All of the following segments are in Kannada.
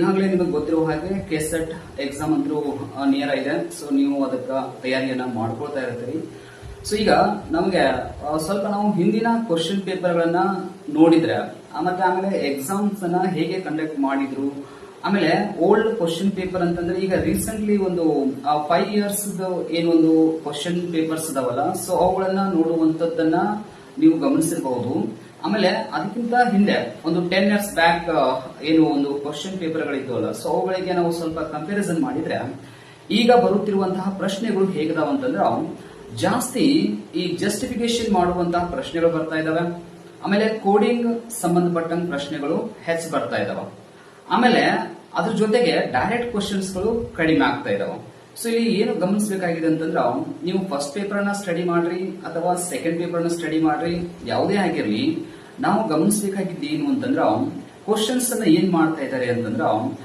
ಈಗಾಗಲೇ ನಿಮಗೆ ಗೊತ್ತಿರೋ ಹಾಗೆ ಕೆಸೆಟ್ ಎಕ್ಸಾಮ್ ಅಂತೂ ನಿಯರ್ ಇದೆ. ಸೊ ನೀವು ಅದಕ್ಕೆ ತಯಾರಿಯನ್ನ ಮಾಡ್ಕೊಳ್ತಾ ಇರ್ತೀರಿ. ಸೊ ಈಗ ನಮಗೆ ಸ್ವಲ್ಪ ನಾವು ಹಿಂದಿನ ಕ್ವಶನ್ ಪೇಪರ್ಗಳನ್ನ ನೋಡಿದ್ರೆ ಮತ್ತೆ ಆಮೇಲೆ ಎಕ್ಸಾಮ್ಸ್ ಅನ್ನ ಹೇಗೆ ಕಂಡಕ್ಟ್ ಮಾಡಿದ್ರು, ಆಮೇಲೆ ಓಲ್ಡ್ ಕ್ವಶನ್ ಪೇಪರ್ ಅಂತಂದ್ರೆ ಈಗ ರೀಸೆಂಟ್ಲಿ ಒಂದು ಫೈವ್ ಇಯರ್ಸ್ ಏನೊಂದು ಕ್ವಶನ್ ಪೇಪರ್ಸ್ ಇದಾವಲ್ಲ ಸೊ ಅವುಗಳನ್ನ ನೋಡುವಂತದ್ದನ್ನ ನೀವು ಗಮನಿಸಿರಬಹುದು ಆಮೇಲೆ ಅದಕ್ಕಿಂತ ಹಿಂದೆ ಒಂದು ಟೆನ್ ಇಯರ್ಸ್ ಬ್ಯಾಕ್ ಏನು ಒಂದು ಕ್ವಶನ್ ಪೇಪರ್ಗಳಿದ್ದವಲ್ಲ ಸೊ ಅವುಗಳಿಗೆ ನಾವು ಸ್ವಲ್ಪ ಕಂಪ್ಯಾರಿಸನ್ ಮಾಡಿದ್ರೆ, ಈಗ ಬರುತ್ತಿರುವಂತಹ ಪ್ರಶ್ನೆಗಳು ಹೇಗಿದಾವ ಅಂತಂದ್ರೆ, ಜಾಸ್ತಿ ಈ ಜಸ್ಟಿಫಿಕೇಶನ್ ಮಾಡುವಂತಹ ಪ್ರಶ್ನೆಗಳು ಬರ್ತಾ ಇದಾವೆ. ಆಮೇಲೆ ಕೋಡಿಂಗ್ ಸಂಬಂಧಪಟ್ಟಂತ ಪ್ರಶ್ನೆಗಳು ಹೆಚ್ಚು ಬರ್ತಾ ಇದಾವ. ಆಮೇಲೆ ಅದ್ರ ಜೊತೆಗೆ ಡೈರೆಕ್ಟ್ ಕ್ವಶನ್ಸ್ಗಳು ಕಡಿಮೆ ಆಗ್ತಾ ಇದಾವೆ. ಸೊ ಇಲ್ಲಿ ಏನು ಗಮನಿಸಬೇಕಾಗಿದೆ ಅಂತಂದ್ರೆ, ನೀವು ಫಸ್ಟ್ ಪೇಪರ್ನ ಸ್ಟಡಿ ಮಾಡ್ರಿ, ಅಥವಾ ಸೆಕೆಂಡ್ ಪೇಪರ್ನ ಸ್ಟಡಿ ಮಾಡ್ರಿ, ಯಾವುದೇ ಆಗಿರ್ಲಿ, ನಾವು ಗಮನಿಸಬೇಕಾಗಿದ್ದು ಏನು ಅಂತಂದ್ರೆ ಕ್ವಶನ್ಸ್ ಅನ್ನ ಏನ್ ಮಾಡ್ತಾ ಇದ್ದಾರೆ ಅಂತಂದ್ರೆ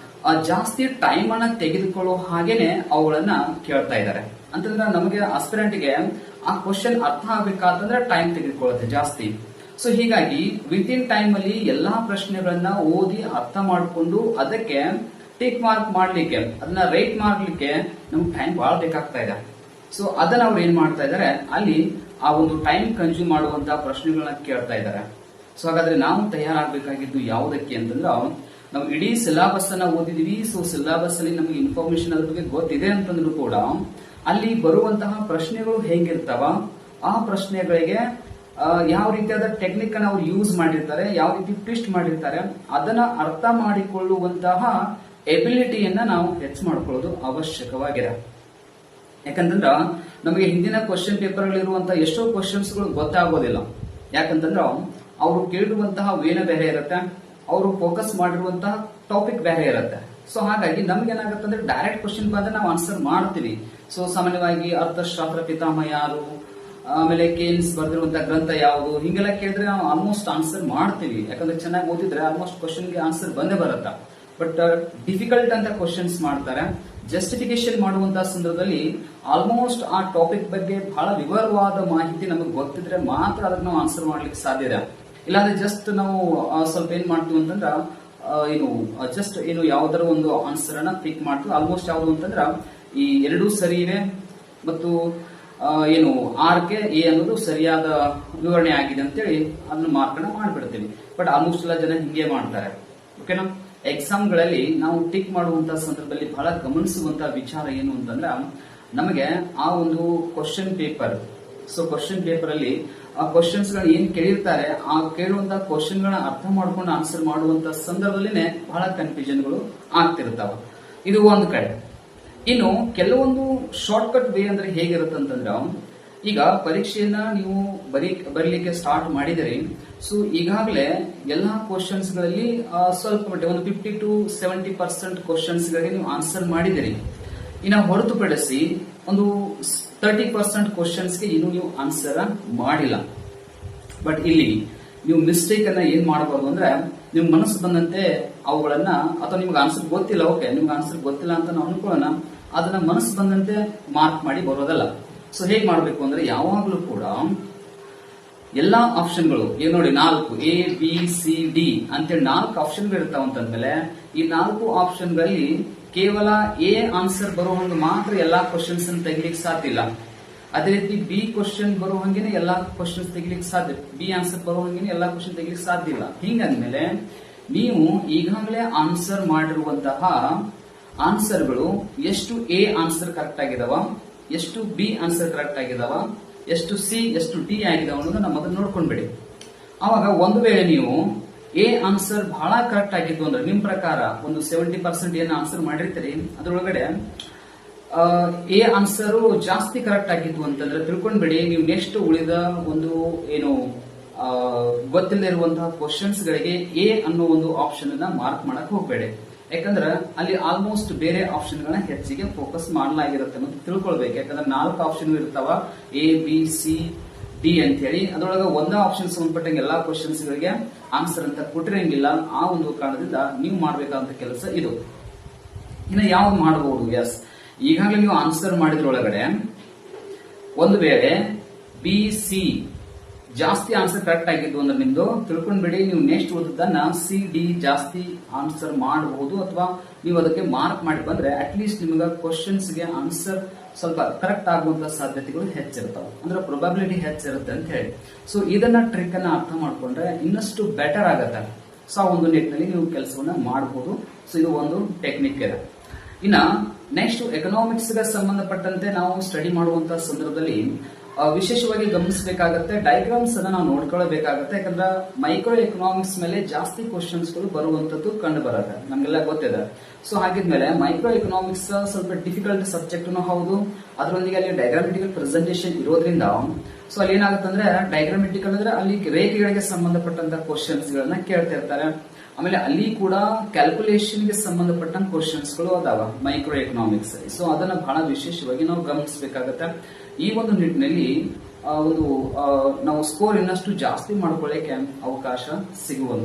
ಜಾಸ್ತಿ ಟೈಮ್ ಅನ್ನ ತೆಗೆದುಕೊಳ್ಳೋ ಹಾಗೇನೆ ಅವುಗಳನ್ನ ಕೇಳ್ತಾ ಇದ್ದಾರೆ. ಅಂತಂದ್ರೆ, ನಮಗೆ ಆಸ್ಪಿರೆಂಟ್ಗೆ ಆ ಕ್ವಶನ್ ಅರ್ಥ ಆಗ್ಬೇಕಾದ್ರೆ ಟೈಮ್ ತೆಗೆದುಕೊಳ್ಳುತ್ತೆ ಜಾಸ್ತಿ. ಸೊ ಹೀಗಾಗಿ ವಿತ್ ಇನ್ ಟೈಮ್ ಅಲ್ಲಿ ಎಲ್ಲಾ ಪ್ರಶ್ನೆಗಳನ್ನ ಓದಿ ಅರ್ಥ ಮಾಡಿಕೊಂಡು, ಅದಕ್ಕೆ ಟಿಕ್ ಮಾರ್ಕ್ ಮಾಡ್ಲಿಕ್ಕೆ, ಅದನ್ನ ರೈಟ್ ಮಾಡ್ಲಿಕ್ಕೆ ನಮ್ಗೆ ಟೈಮ್ ಬಹಳ ಬೇಕಾಗ್ತಾ ಇದೆ. ಸೊ ಅದನ್ನ ಅವ್ರು ಏನ್ ಮಾಡ್ತಾ ಇದಾರೆ, ಅಲ್ಲಿ ಆ ಒಂದು ಟೈಮ್ ಕನ್ಸ್ಯೂಮ್ ಮಾಡುವಂತಹ ಪ್ರಶ್ನೆಗಳನ್ನ ಕೇಳ್ತಾ ಇದ್ದಾರೆ ಸೊ ಹಾಗಾದ್ರೆ ನಾವು ತಯಾರಾಗಬೇಕಾಗಿದ್ದು ಯಾವುದಕ್ಕೆ ಅಂತಂದ್ರೆ, ನಾವು ಇಡೀ ಸಿಲಾಬಸ್ ಅನ್ನ ಓದಿದೀವಿ ಸೊ ಸಿಲಾಬಸ್ ಅಲ್ಲಿ ನಮಗೆ ಇನ್ಫಾರ್ಮೇಶನ್ ಅದ್ರ ಬಗ್ಗೆ ಗೊತ್ತಿದೆ ಅಂತಂದ್ರು ಕೂಡ, ಅಲ್ಲಿ ಬರುವಂತಹ ಪ್ರಶ್ನೆಗಳು ಹೇಗಿರ್ತಾವ, ಆ ಪ್ರಶ್ನೆಗಳಿಗೆ ಯಾವ ರೀತಿಯಾದ ಟೆಕ್ನಿಕ್ ಅನ್ನ ಅವ್ರು ಯೂಸ್ ಮಾಡಿರ್ತಾರೆ, ಯಾವ ರೀತಿ ಟ್ವಿಸ್ಟ್ ಮಾಡಿರ್ತಾರೆ, ಅದನ್ನ ಅರ್ಥ ಮಾಡಿಕೊಳ್ಳುವಂತಹ ಎಬಿಲಿಟಿಯನ್ನ ನಾವು ಹೆಚ್ಚು ಮಾಡ್ಕೊಳ್ಳೋದು ಅವಶ್ಯಕವಾಗಿದೆ. ಯಾಕಂತಂದ್ರ, ನಮಗೆ ಹಿಂದಿನ ಕ್ವಶನ್ ಪೇಪರ್ ಗಳಿರುವಂತಹ ಎಷ್ಟೋ ಕ್ವಶನ್ಸ್ಗಳು ಗೊತ್ತಾಗೋದಿಲ್ಲ. ಯಾಕಂತಂದ್ರ, ಅವರು ಕೇಳಿರುವಂತಹ ವೇನ ಬೇರೆ ಇರುತ್ತೆ, ಅವರು ಫೋಕಸ್ ಮಾಡಿರುವಂತಹ ಟಾಪಿಕ್ ಬೇರೆ ಇರುತ್ತೆ. ಸೊ ಹಾಗಾಗಿ ನಮ್ಗೆ ಏನಾಗುತ್ತೆ ಅಂದ್ರೆ ಡೈರೆಕ್ಟ್ ಕ್ವಶನ್ ಬಂದ್ರೆ ನಾವು ಆನ್ಸರ್ ಮಾಡ್ತೀವಿ. ಸೊ ಸಾಮಾನ್ಯವಾಗಿ ಅರ್ಥಶಾಸ್ತ್ರ ಪಿತಾಮಹ ಯಾರು, ಆಮೇಲೆ ಕೇನ್ಸ್ ಬರೆದಿರುವಂತಹ ಗ್ರಂಥ ಯಾವುದು, ಹಿಂಗೆಲ್ಲ ಕೇಳಿದ್ರೆ ನಾವು ಆಲ್ಮೋಸ್ಟ್ ಆನ್ಸರ್ ಮಾಡ್ತೀವಿ. ಯಾಕಂದ್ರೆ ಚೆನ್ನಾಗಿ ಓದಿದ್ರೆ ಆಲ್ಮೋಸ್ಟ್ ಕ್ವಶನ್ಗೆ ಆನ್ಸರ್ ಬಂದೇ ಬರುತ್ತೆ. ಬಟ್ ಡಿಫಿಕಲ್ಟ್ ಅಂತ ಕ್ವಶನ್ಸ್ ಮಾಡ್ತಾರೆ. ಜಸ್ಟಿಫಿಕೇಶನ್ ಮಾಡುವಂತಹ ಸಂದರ್ಭದಲ್ಲಿ ಆಲ್ಮೋಸ್ಟ್ ಆ ಟಾಪಿಕ್ ಬಗ್ಗೆ ಬಹಳ ವಿವರವಾದ ಮಾಹಿತಿ ನಮಗೆ ಗೊತ್ತಿದ್ರೆ ಮಾತ್ರ ಅದಕ್ಕೆ ನಾವು ಆನ್ಸರ್ ಮಾಡ್ಲಿಕ್ಕೆ ಸಾಧ್ಯ ಇದೆ. ಇಲ್ಲಾಂದ್ರೆ ಜಸ್ಟ್ ನಾವು ಸ್ವಲ್ಪ ಏನ್ ಮಾಡ್ತೀವಿ ಅಂತಂದ್ರೆ ಏನು ಜಸ್ಟ್ ಏನು ಯಾವ್ದಾರ ಒಂದು ಆನ್ಸರ್ ಅನ್ನ ಪಿಕ್ ಮಾಡ್ತೀವಿ. ಆಲ್ಮೋಸ್ಟ್ ಯಾವ್ದು ಅಂತಂದ್ರೆ, ಈ ಎರಡೂ ಸರಿ ಇವೆ ಮತ್ತು ಏನು ಆರ್ ಕೆ ಎ ಅನ್ನೋದು ಸರಿಯಾದ ವಿವರಣೆ ಆಗಿದೆ ಅಂತೇಳಿ ಅದನ್ನ ಮಾರ್ಕ್ ಅನ್ನ ಮಾಡ್ಬಿಡ್ತೀವಿ. ಬಟ್ ಆಲ್ಮೋಸ್ಟ್ ಎಲ್ಲ ಜನ ಹಿಂಗೆ ಮಾಡ್ತಾರೆ. ಓಕೆನಾ ಎಕ್ಸಾಮ್ಗಳಲ್ಲಿ ನಾವು ಟಿಕ್ ಮಾಡುವಂತಹ ಸಂದರ್ಭದಲ್ಲಿ ಬಹಳ ಗಮನಿಸುವಂತಹ ವಿಚಾರ ಏನು ಅಂತಂದ್ರೆ, ನಮಗೆ ಆ ಒಂದು question paper so question paper ಅಲ್ಲಿ ಆ ಕ್ವಶನ್ಸ್ ಗಳನ್ನ ಏನ್ ಕೇಳಿರ್ತಾರೆ, ಆ ಕೇಳುವಂತಹ ಕ್ವಶನ್ ಗಳನ್ನ ಅರ್ಥ ಮಾಡ್ಕೊಂಡು ಆನ್ಸರ್ ಮಾಡುವಂತ ಸಂದರ್ಭದಲ್ಲಿನೇ ಬಹಳ ಕನ್ಫ್ಯೂಷನ್ಗಳು ಆಗ್ತಿರ್ತಾವ. ಇದು ಒಂದು ಕಡೆ. ಇನ್ನು ಕೆಲವೊಂದು ಶಾರ್ಟ್ ಕಟ್ ವೇ ಅಂದ್ರೆ ಹೇಗಿರುತ್ತೆ ಅಂತಂದ್ರೆ ಈಗ ಪರೀಕ್ಷೆಯನ್ನ ನೀವು ಬರೀ ಬರೀಲಿಕ್ಕೆ ಸ್ಟಾರ್ಟ್ ಮಾಡಿದಿರಿ. ಸೊ ಈಗಾಗಲೇ ಎಲ್ಲಾ ಕ್ವಶನ್ಸ್ಗಳಲ್ಲಿ ಸ್ವಲ್ಪ ಮಟ್ಟಿಗೆ ಒಂದು fifty to seventy percent questions ಗಳಿಗೆ ನೀವು ಆನ್ಸರ್ ಮಾಡಿದಿರಿ. ಇನ್ನು ಹೊರತುಪಡಿಸಿ ಒಂದು ತರ್ಟಿ ಪರ್ಸೆಂಟ್ ಕ್ವಶನ್ಸ್ಗೆ ಇನ್ನೂ ನೀವು ಆನ್ಸರ್ ಮಾಡಿಲ್ಲ. ಬಟ್ ಇಲ್ಲಿ ನೀವು ಮಿಸ್ಟೇಕ್ ಅನ್ನ ಏನ್ ಮಾಡಬಹುದು ಅಂದ್ರೆ, ನಿಮ್ ಮನಸ್ಸು ಬಂದಂತೆ ಅವುಗಳನ್ನ, ಅಥವಾ ನಿಮ್ಗೆ ಆನ್ಸರ್ ಗೊತ್ತಿಲ್ಲ ಓಕೆ ನಿಮ್ಗೆ ಆನ್ಸರ್ ಗೊತ್ತಿಲ್ಲ ಅಂತ ನಾವು ಅನ್ಕೊಳ್ಳೋಣ. ಅದನ್ನ ಮನಸ್ಸು ಬಂದಂತೆ ಮಾರ್ಕ್ ಮಾಡಿ ಬರೋದಲ್ಲ. ಸೊ ಹೇಗ್ ಮಾಡಬೇಕು ಅಂದ್ರೆ ಯಾವಾಗ್ಲೂ ಕೂಡ ಎಲ್ಲಾ ಆಪ್ಷನ್ಗಳು, ಈಗ ನೋಡಿ ನಾಲ್ಕು ಎ ಬಿ ಸಿ ಡಿ ಅಂತೇಳಿ ನಾಲ್ಕು ಆಪ್ಷನ್ ಇರ್ತಾವ ಅಂತಂದ್ಮೇಲೆ ಈ ನಾಲ್ಕು ಆಪ್ಷನ್ಗಳಲ್ಲಿ ಕೇವಲ ಎ ಆನ್ಸರ್ ಬರೋ ಹಂಗೆ ಮಾತ್ರ ಎಲ್ಲಾ ಕ್ವಶನ್ಸ್ ತೆಗಿಲಿಕ್ಕೆ ಸಾಧ್ಯ ಇಲ್ಲ. ಅದೇ ರೀತಿ ಬಿ ಕ್ವಶನ್ ಬರೋ ಹಂಗೇನೆ ಎಲ್ಲಾ ಕ್ವಶನ್ಸ್ ತೆಗಿಲಿಕ್ಕೆ ಸಾಧ್ಯ ಬಿ ಆನ್ಸರ್ ಬರೋ ಹಂಗೇನೆ ಎಲ್ಲಾ ಕ್ವಶನ್ ತೆಗಿಲಿಕ್ಕೆ ಸಾಧ್ಯ ಇಲ್ಲ. ಹಿಂಗಂದ್ಮೇಲೆ ನೀವು ಈಗಾಗಲೇ ಆನ್ಸರ್ ಮಾಡಿರುವಂತಹ ಆನ್ಸರ್ಗಳು ಎಷ್ಟು ಎ ಆನ್ಸರ್ ಕರೆಕ್ಟ್ ಆಗಿದಾವ? ಎಷ್ಟು ಬಿ ಆನ್ಸರ್ ಕರೆಕ್ಟ್ ಆಗಿದಾವ, ಎಷ್ಟು ಸಿ ಎಷ್ಟು ಡಿ ಆಗಿದಾವ ಅನ್ನೋದನ್ನ ಮೊದಲು ನೋಡ್ಕೊಂಡ್ಬಿಡಿ. ಅವಾಗ ಒಂದು ವೇಳೆ ನೀವು ಎ ಆನ್ಸರ್ ಬಹಳ ಕರೆಕ್ಟ್ ಆಗಿದ್ದು ಅಂದ್ರೆ ನಿಮ್ ಪ್ರಕಾರ ಒಂದು ಸೆವೆಂಟಿ ಪರ್ಸೆಂಟ್ ಏನ್ ಆನ್ಸರ್ ಮಾಡಿರ್ತೀರಿ? ಅದರೊಳಗಡೆ ಎ ಆನ್ಸರ್ ಜಾಸ್ತಿ ಕರೆಕ್ಟ್ ಆಗಿದ್ವು ಅಂತಂದ್ರೆ ತಿಳ್ಕೊಂಡ್ಬಿಡಿ, ನೀವು ನೆಕ್ಸ್ಟ್ ಉಳಿದ ಒಂದು ಏನು ಗೊತ್ತಿಲ್ಲದೆ ಇರುವಂತಹ ಕ್ವಶನ್ಸ್ ಗಳಿಗೆ ಎ ಅನ್ನೋ ಒಂದು ಆಪ್ಷನ್ ಅನ್ನ ಮಾರ್ಕ್ ಮಾಡಕ್ ಹೋಗ್ಬೇಡಿ. ಯಾಕಂದ್ರೆ ಅಲ್ಲಿ ಆಲ್ಮೋಸ್ಟ್ ಬೇರೆ ಆಪ್ಷನ್ ಗಳನ್ನ ಹೆಚ್ಚಿಗೆ ಫೋಕಸ್ ಮಾಡಲಾಗಿರುತ್ತೆ ಅಂತ ತಿಳ್ಕೊಳ್ಬೇಕು. ಯಾಕಂದ್ರೆ ನಾಲ್ಕು ಆಪ್ಷನ್ ಇರ್ತಾವ ಎ ಬಿ ಸಿ ಡಿ ಅಂತ ಹೇಳಿ ಅದ್ರೊಳಗೆ ಒಂದೇ ಆಪ್ಷನ್ ಸಂಬಂಧಪಟ್ಟಂಗೆ ಎಲ್ಲಾ ಕ್ವಶನ್ಸ್ ಗಳಿಗೆ ಆನ್ಸರ್ ಅಂತ ಕೊಟ್ಟಿರಂಗಿಲ್ಲ. ಆ ಒಂದು ಕಾರಣದಿಂದ ನೀವು ಮಾಡಬೇಕಾದಂತ ಕೆಲಸ ಇದು. ಇನ್ನು ಯಾವ್ದು ಮಾಡಬಹುದು ಎಸ್ ಈಗಾಗಲೇ ನೀವು ಆನ್ಸರ್ ಮಾಡಿದ್ರೊಳಗಡೆ ಒಂದು ವೇಳೆ ಬಿ ಸಿ ಜಾಸ್ತಿ ಆನ್ಸರ್ ಕರೆಕ್ಟ್ ಆಗಿದ್ದು ಅಂದ್ರೆ ನಿಮ್ದು ತಿಳ್ಕೊಂಡ್ಬಿಡಿ, ನೀವು ನೆಕ್ಸ್ಟ್ ಓದದ್ದನ್ನ ಸಿ ಡಿ ಜಾಸ್ತಿ ಆನ್ಸರ್ ಮಾಡಬಹುದು ಅಥವಾ ನೀವು ಅದಕ್ಕೆ ಮಾರ್ಕ್ ಮಾಡಿ ಬಂದ್ರೆ ಅಟ್ಲೀಸ್ಟ್ ನಿಮಗೆ ಕ್ವಶನ್ಸ್ಗೆ ಆನ್ಸರ್ ಸ್ವಲ್ಪ ಕರೆಕ್ಟ್ ಆಗುವಂತ ಸಾಧ್ಯತೆಗಳು ಹೆಚ್ಚಿರ್ತಾವೆ ಅಂದ್ರೆ ಪ್ರೊಬಬಿಲಿಟಿ ಹೆಚ್ಚಿರುತ್ತೆ ಅಂತ ಹೇಳಿ. ಸೊ ಇದನ್ನ ಟ್ರಿಕ್ ಅನ್ನ ಅರ್ಥ ಮಾಡ್ಕೊಂಡ್ರೆ ಇನ್ನಷ್ಟು ಬೆಟರ್ ಆಗತ್ತೆ. ಸೊ ಆ ಒಂದು ನಿಟ್ಟಿನಲ್ಲಿ ನೀವು ಕೆಲಸವನ್ನ ಮಾಡಬಹುದು ಸೊ ಇದು ಒಂದು ಟೆಕ್ನಿಕ್ ಇದೆ. ಇನ್ನ ನೆಕ್ಸ್ಟ್ ಎಕನಾಮಿಕ್ಸ್ಗೆ ಸಂಬಂಧಪಟ್ಟಂತೆ ನಾವು ಸ್ಟಡಿ ಮಾಡುವಂತಹ ಸಂದರ್ಭದಲ್ಲಿ ವಿಶೇಷವಾಗಿ ಗಮನಿಸಬೇಕಾಗತ್ತೆ ಡಯಾಗ್ರಾಮ್ಸ್ ಅನ್ನ ನಾವು ನೋಡ್ಕೊಳ್ಬೇಕಾಗತ್ತೆ, ಯಾಕಂದ್ರೆ ಮೈಕ್ರೋ ಎಕನಾಮಿಕ್ಸ್ ಮೇಲೆ ಜಾಸ್ತಿ ಕ್ವಶನ್ಸ್ಗಳು ಬರುವಂತದ್ದು ಕಂಡು ಬರುತ್ತೆ, ನಮಗೆಲ್ಲ ಗೊತ್ತಿದೆ. ಸೊ ಹಾಗಿದ್ಮೇಲೆ ಮೈಕ್ರೋ ಎಕನಾಮಿಕ್ಸ್ ಸ್ವಲ್ಪ ಡಿಫಿಕಲ್ಟ್ ಸಬ್ಜೆಕ್ಟ್ ಹೌದು, ಅದರೊಂದಿಗೆ ಅಲ್ಲಿ ಡೈಗ್ರಾಮೆಟಿಕಲ್ ಪ್ರೆಸೆಂಟೇಷನ್ ಇರೋದ್ರಿಂದ ಸೊ ಅಲ್ಲಿ ಏನಾಗುತ್ತೆ ಅಂದ್ರೆ ಡೈಗ್ರಾಮೆಟಿಕಲ್ ಅಂದ್ರೆ ಅಲ್ಲಿ ರೇಖೆಗಳಿಗೆ ಸಂಬಂಧಪಟ್ಟಂತ ಕ್ವಶನ್ಸ್ ಗಳನ್ನ ಕೇಳ್ತಾ ಇರ್ತಾರೆ ಆಮೇಲೆ ಅಲ್ಲಿ ಕೂಡ ಕ್ಯಾಲ್ಕುಲೇಷನ್ಗೆ ಸಂಬಂಧಪಟ್ಟಂತ ಕ್ವಶನ್ಸ್ಗಳು ಅದಾವ ಮೈಕ್ರೋ ಎಕನಾಮಿಕ್ಸ್ ಸೊ ಅದನ್ನ ಬಹಳ ವಿಶೇಷವಾಗಿ ನಾವು ಗಮನಿಸಬೇಕಾಗತ್ತೆ. ಈ ಒಂದು ನಿಟ್ಟಿನಲ್ಲಿ ಒಂದು ನಾವು ಸ್ಕೋರ್ ಇನ್ನಷ್ಟು ಜಾಸ್ತಿ ಮಾಡ್ಕೊಳ್ಳಿಕ್ಕೆ ಅವಕಾಶ ಸಿಗುವಂತ